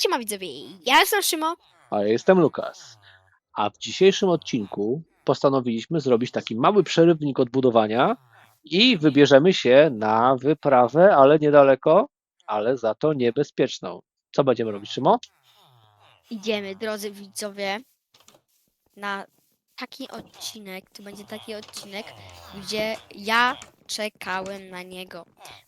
Siema, widzowie, ja jestem Szymo. A ja jestem Lukas. A w dzisiejszym odcinku postanowiliśmy zrobić taki mały przerywnik od budowania i wybierzemy się na wyprawę, ale niedaleko, ale za to niebezpieczną. Co będziemy robić, Szymo? Idziemy, drodzy widzowie, na taki odcinek, to będzie taki odcinek, gdzie ja czekałem na niego.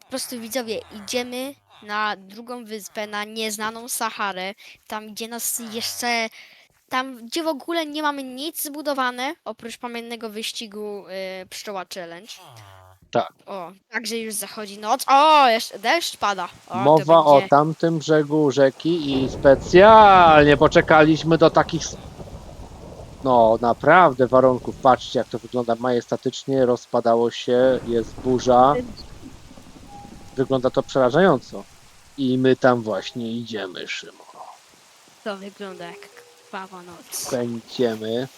Po prostu widzowie, idziemy na drugą wyspę, na nieznaną Saharę, tam gdzie nas jeszcze, tam gdzie w ogóle nie mamy nic zbudowane, oprócz pamiętnego wyścigu y, Pszczoła Challenge. Tak. O, także już zachodzi noc. O, jeszcze deszcz pada. O, to Mowa o będzie... tamtym brzegu rzeki i specjalnie poczekaliśmy do takich s- no naprawdę warunków. Patrzcie jak to wygląda majestatycznie, rozpadało się, jest burza. Wygląda to przerażająco. I my tam właśnie idziemy, Szymon. To wygląda jak krwawa noc. Będziemy.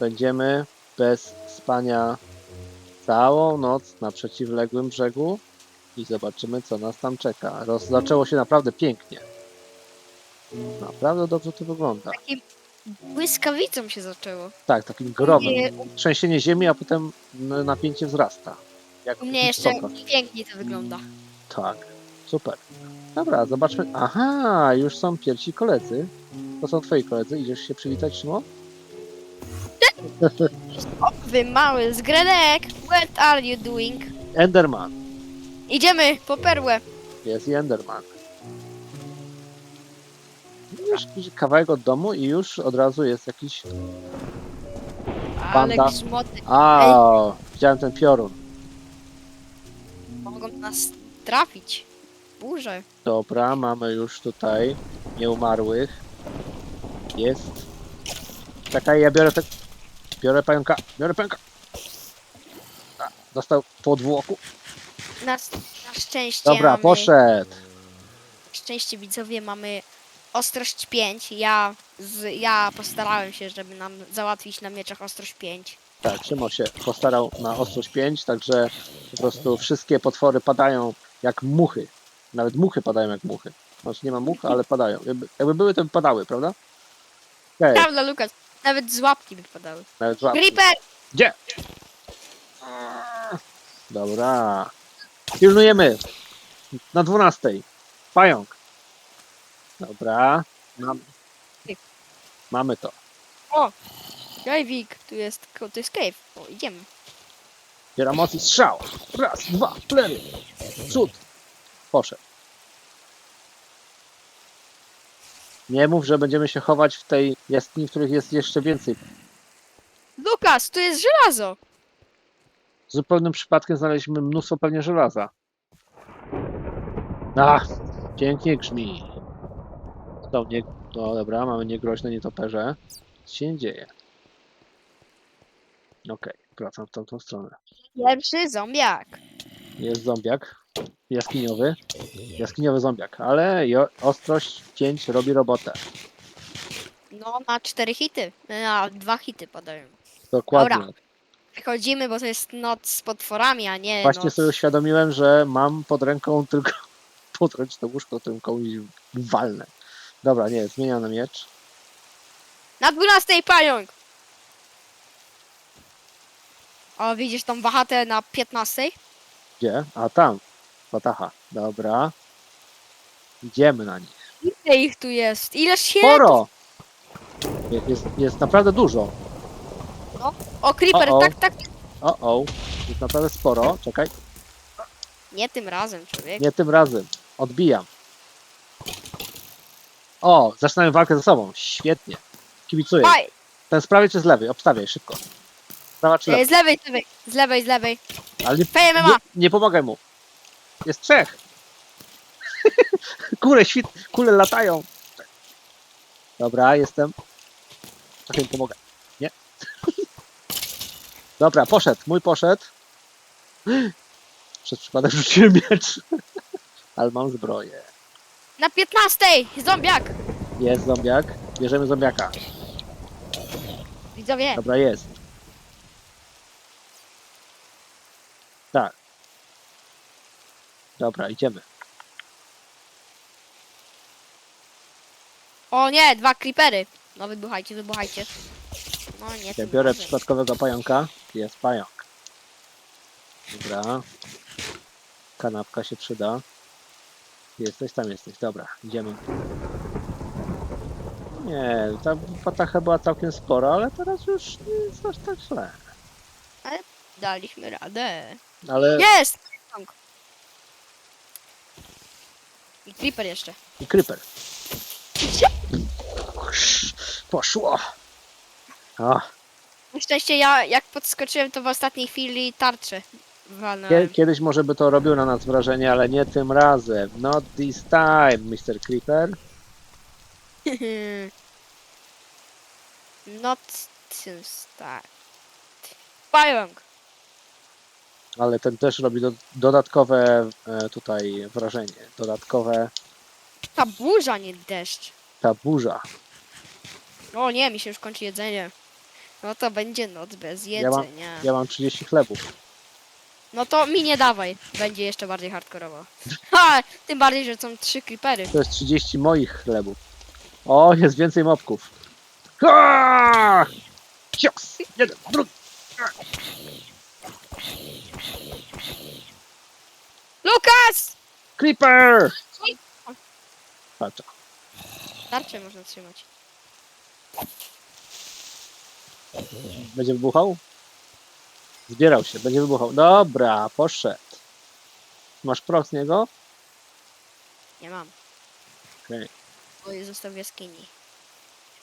Będziemy bez spania całą noc na przeciwległym brzegu i zobaczymy, co nas tam czeka. Roz, zaczęło się naprawdę pięknie. Naprawdę dobrze to wygląda. Takim błyskawicą się zaczęło. Tak, takim grobem. Nie, Trzęsienie ziemi, a potem n- napięcie wzrasta. Jak U mnie jeszcze wysoko. piękniej to wygląda. Tak, super. Dobra, zobaczmy. Aha, już są pierwsi koledzy. To są twoi koledzy. Idziesz się przywitać, Szymon? Wy mały zgredek, what are you doing? Enderman. Idziemy po perłę. Jest i Enderman. Już kawałek od domu i już od razu jest jakiś... Ale grzmoty A, widziałem ten piorun. mogą nas trafić. Burze. Dobra, mamy już tutaj nieumarłych. Jest. Czekaj, ja biorę te... Biorę pająka, biorę pająka. A, Dostał po dwóch. Na, na szczęście Dobra, mamy, poszedł. Na szczęście widzowie mamy ostrość 5. Ja, z, ja postarałem się, żeby nam załatwić na mieczach ostrość 5. Tak, Szymon się postarał na ostrość 5, także po prostu wszystkie potwory padają jak muchy. Nawet muchy padają jak muchy. Znaczy nie ma much, ale padają. Jakby, jakby były, to by padały, prawda? Okej, Prawda, Lukas? Nawet z łapki wypadały. nawet złap. Creeper! Gdzie? Dobra. Pilnujemy. Na 12. Pająk. Dobra. Mam... Mamy to. Jajwik, tu jest, tu jest cave. O, idziemy. Biera mocy strzał. Raz, dwa, plery. Cud. Poszedł. Nie mów, że będziemy się chować w tej jaskini, w których jest jeszcze więcej. Lukas, tu jest żelazo! Zupełnym przypadkiem znaleźliśmy mnóstwo pewnie żelaza. Ach, pięknie grzmi. To nie... No dobra, mamy niegroźne nietoperze. Co się dzieje? Okej, wracam w tamtą stronę. Pierwszy zombiak. Jest zombiak. Jaskiniowy. Jaskiniowy zombiak, ale jo, ostrość 5 robi robotę. No, na cztery hity. Na dwa hity padają. Dokładnie. Dobra. Wychodzimy, bo to jest noc z potworami, a nie Właśnie noc... sobie uświadomiłem, że mam pod ręką tylko podręczne łóżko, którym komuś walnę. Dobra, nie, zmieniam na miecz. Na dwunastej pająk! O, widzisz tą wachatę na piętnastej? Gdzie? A tam. Patacha. Dobra. Idziemy na nich. Ile ich tu jest? Ileż się... Sporo! Jest, jest, jest naprawdę dużo. O, creeper, O, o. tak, tak. O, o. Jest naprawdę sporo. Czekaj. Nie tym razem, człowiek. Nie tym razem. Odbijam. O, zaczynamy walkę ze sobą. Świetnie. Kibicuję. Faj! Ten z prawej czy z lewej? Obstawiaj szybko. Prawa czy lewa? E, Z lewej, z lewej, z lewej, z lewej. Ale nie, nie, nie pomagaj mu. Jest trzech. Kule, świt, kule latają. Dobra, jestem. Trochę im pomogę. Nie. Dobra, poszedł. Mój poszedł. Przez przypadek rzuciłem miecz. Ale mam zbroję. Na piętnastej! Zombiak! Jest zombiak. Bierzemy zombiaka. Widzowie, Dobra, jest. Tak. Dobra, idziemy. O nie, dwa creepery. No wybuchajcie, wybuchajcie. No nie, Ja tym biorę razem. przypadkowego pająka. Jest pająk. Dobra. Kanapka się przyda. Jesteś, tam jesteś. Dobra, idziemy. Nie, ta patacha była całkiem spora, ale teraz już nie jest aż tak źle. Daliśmy radę. Ale Jest! Pająk. I creeper jeszcze. i creeper. Poszło. O, Na szczęście ja jak podskoczyłem to w ostatniej chwili kie- walnąłem. kiedyś może by to robił na nas wrażenie, ale nie tym razem. Not this time, Mr. Creeper. Not since that. Pająk! Ale ten też robi do, dodatkowe e, tutaj wrażenie. Dodatkowe Ta burza, nie deszcz. ta burza. O nie, mi się już kończy jedzenie. No to będzie noc bez Ja mam- jedzenia. Ja mam 30 chlebów. No to mi nie dawaj. Będzie jeszcze bardziej hardkorowo. Ha! Tym bardziej, że są trzy creepery. To jest 30 moich chlebów. O, jest więcej mopków. Ha! Cios! Jeden, drugi. Lukas! Creeper! Patrz. Tarczę można trzymać. Będzie wybuchał? Zbierał się, będzie wybuchał. Dobra, poszedł. Masz proch z niego? Nie mam. Okej. Bo je został w jaskini.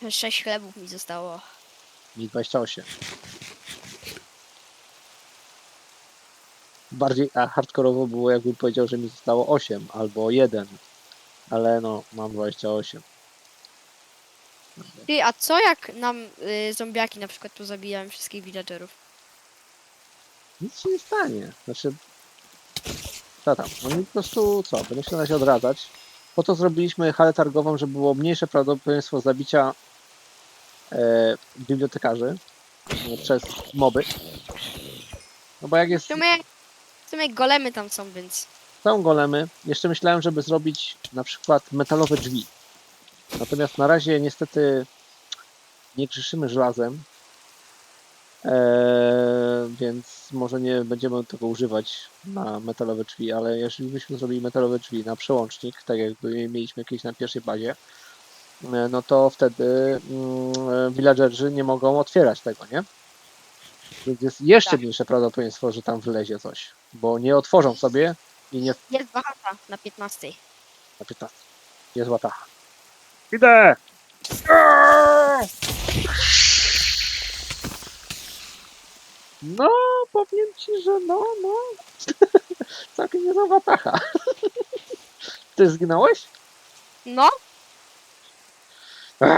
Sześć chlebów mi zostało. Mi 28. Bardziej hardkorowo było, jakbym powiedział, że mi zostało 8 albo 1. Ale no, mam 28. Ty, a co jak nam y, zombiaki na przykład tu zabijają wszystkich villagerów? Nic się nie stanie. Znaczy, co tam? Oni po prostu, co, będą się na razie odradzać. Po to zrobiliśmy halę targową, żeby było mniejsze prawdopodobieństwo zabicia e, bibliotekarzy przez moby. No bo jak jest, W sumie, sumie golemy tam są, więc... są golemy, jeszcze myślałem, żeby zrobić na przykład metalowe drzwi. Natomiast na razie niestety nie grzeszymy żelazem, Eee, więc może nie będziemy tego używać na metalowe drzwi, ale jeżeli byśmy zrobili metalowe drzwi na przełącznik, tak jakby mieliśmy jakieś na pierwszej bazie, e, no to wtedy mm, villagerzy nie mogą otwierać tego, nie? Więc jest jeszcze Tak. mniejsze prawdopodobieństwo, że tam wylezie coś, bo nie otworzą sobie i nie Jest wahata na 15. na 15. Jest łatacha. Idę! No, powiem ci, że no, no. Całkiem niezła łatacha. Ty zginąłeś? No,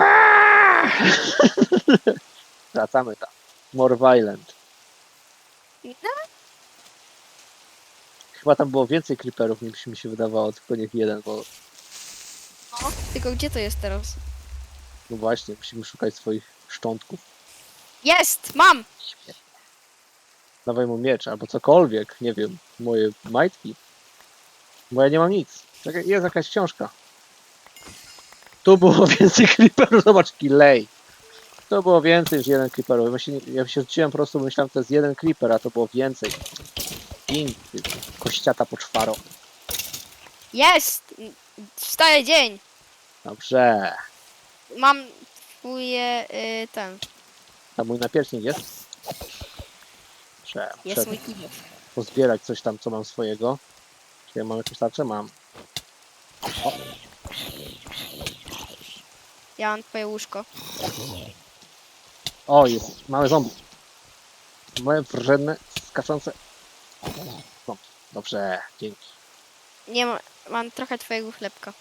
Wracamy tam. More violent. No, Chyba tam było więcej creeperów niż mi się wydawało, tylko niech jeden, bo no. Tylko gdzie to jest teraz? no właśnie, musimy szukać swoich szczątków. Jest! Mam! Dawaj mu miecz albo cokolwiek, nie wiem, moje majtki. Bo ja nie mam nic. Czekaj, jest jakaś książka. Tu było więcej creeperów, zobacz jaki lej. To było więcej niż jeden creeper. Ja się, ja się rzuciłem po prostu, myślałem, to jest jeden creeper, a to było więcej. Piękny, kościata poczwaro. Jest! Wstaje dzień! Dobrze. Mam twoje, y, ten, Tam mój napiecznik jest. Muszę, jest mój kibow. pozbierać coś tam, co mam swojego. Czy ja mam jakieś tarcze? Mam. Ja mam twoje łóżko. O, jest małe zombie. Małe, wrzedne, skaczące. No, dobrze, dzięki. Nie ma, mam trochę twojego chlebka.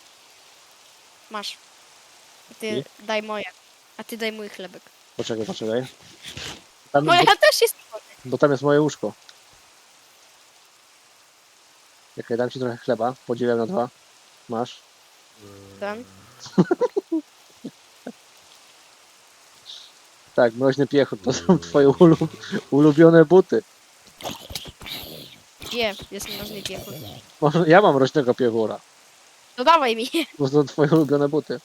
Masz. A ty I? daj moje. A ty daj mój chlebek. Poczekaj, poczekaj. Tam, Moja bo, też jest twoja. bo tam jest moje łóżko. Czekaj, dam ci trochę chleba, podzieliłem na dwa. Masz. Ten. Tak, mroźny piechot, to są twoje ulub ulubione buty. Gdzie jest mnożny piechur? Może ja mam mroźnego piechura, No dawaj mi. bo to są twoje ulubione buty.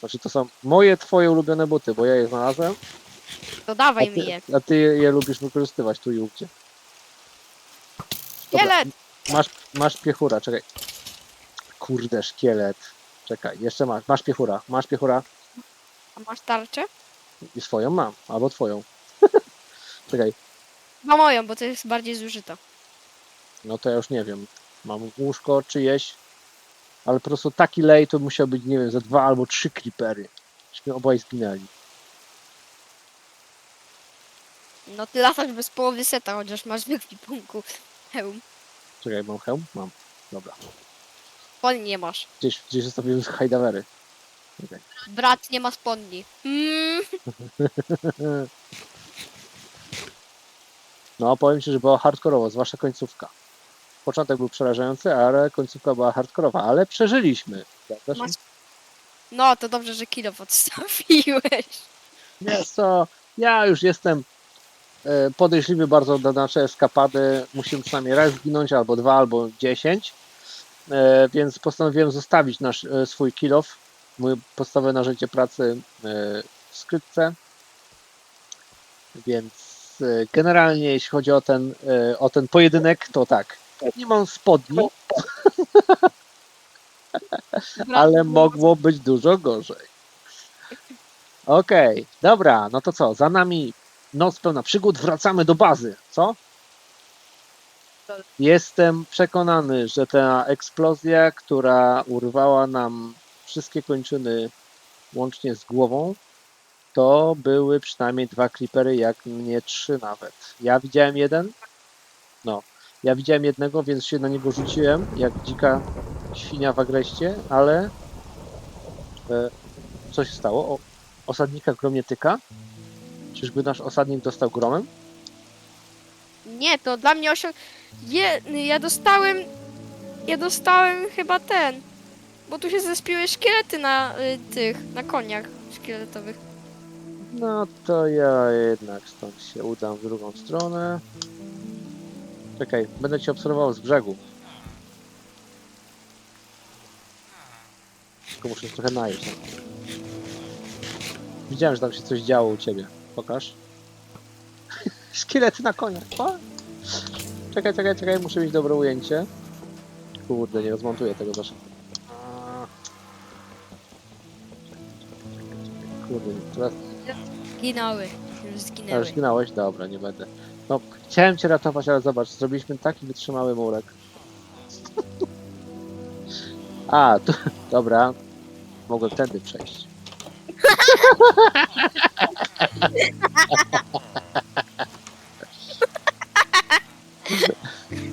Znaczy to są moje, twoje ulubione buty, bo ja je znalazłem, To a dawaj mi ty, je. a ty je lubisz wykorzystywać tu i ówdzie. Dobra, Szkielet! Masz, masz piechura, czekaj. Kurde, szkielet. Czekaj, jeszcze masz. Masz piechura, masz piechura. A masz tarczę? I swoją mam, albo twoją. czekaj, Chyba moją, bo to jest bardziej zużyta. no to ja już nie wiem. Mam łóżko czyjeś, ale po prostu taki lej to musiał być, nie wiem, ze dwa albo trzy creepery. Żeśmy obaj zginęli. No ty latasz bez połowy seta, chociaż masz w ekwipunku hełm. Czekaj, mam hełm? Mam. Dobra. Spodni nie masz. Gdzieś, gdzieś zostawiłem hajdawery. Brat nie ma spodni. Mm. No, powiem Ci, że była hardkorowo, zwłaszcza końcówka. Początek był przerażający, ale końcówka była hardkorowa, ale przeżyliśmy. Masz... No, to dobrze, że kilo podstawiłeś. Wiesz co, ja już jestem e, podejrzliwy bardzo na nasze eskapady. Musimy przynajmniej raz zginąć, albo dwa, albo dziesięć. E, Więc postanowiłem zostawić nasz e, swój kilof, moje podstawowe narzędzie pracy e, w skrytce. Więc e, generalnie jeśli chodzi o ten, e, o ten pojedynek, to tak. Nie mam spodni, ale mogło być dużo gorzej. Okej, dobra, no to co, za nami noc pełna przygód, wracamy do bazy, co? Jestem przekonany, że ta eksplozja, która urwała nam wszystkie kończyny łącznie z głową, to były przynajmniej dwa creepery, jak nie trzy nawet. Ja widziałem jeden, no, ja widziałem jednego, więc się na niego rzuciłem, jak dzika świnia w agreście, ale e, co się stało? O, osadnika grom nie tyka? Czyżby nasz osadnik dostał gromem? Nie, to dla mnie osiąg... Je, ja dostałem... Ja dostałem chyba ten. Bo tu się zespiły szkielety na y, tych, na koniach szkieletowych. No to ja jednak stąd się udam w drugą stronę. Czekaj, będę cię obserwował z brzegu. Tylko muszę się trochę najeść. Widziałem, że tam się coś działo u ciebie. Pokaż. Szkielety na koniach. O! Czekaj, czekaj, czekaj, muszę mieć dobre ujęcie. Kurde, nie rozmontuję tego za szybko. Kurde, teraz Zginęły. Już Ale zginęły. zginąłeś? Dobra, nie będę. No, chciałem cię ratować, ale zobacz, zrobiliśmy taki wytrzymały murek. A, tu, dobra. Mogłem tędy przejść.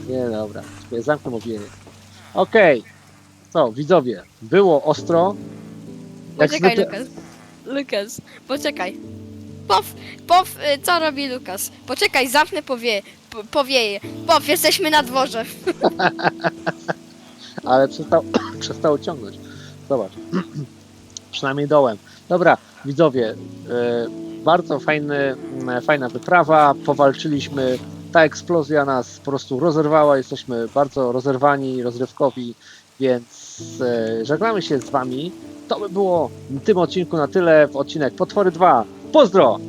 Nie, dobra. Czekaj, Zamknę mówienie. Okej. Co, widzowie, było ostro. Jak Poczekaj, zwykle- Lukas. Lukas, poczekaj. Pow, pow, y, co robi Lukas? Poczekaj, zamknę powie, po- powieje. Pow, jesteśmy na dworze. ale przestał, przestało ciągnąć. Zobacz. Przynajmniej dołem. Dobra, widzowie, e, bardzo fajny, m, fajna wyprawa. Powalczyliśmy. Ta eksplozja nas po prostu rozerwała. Jesteśmy bardzo rozerwani, rozrywkowi, więc żegnamy się z Wami. To by było w tym odcinku na tyle. W odcinek Potwory 2. Pozdro!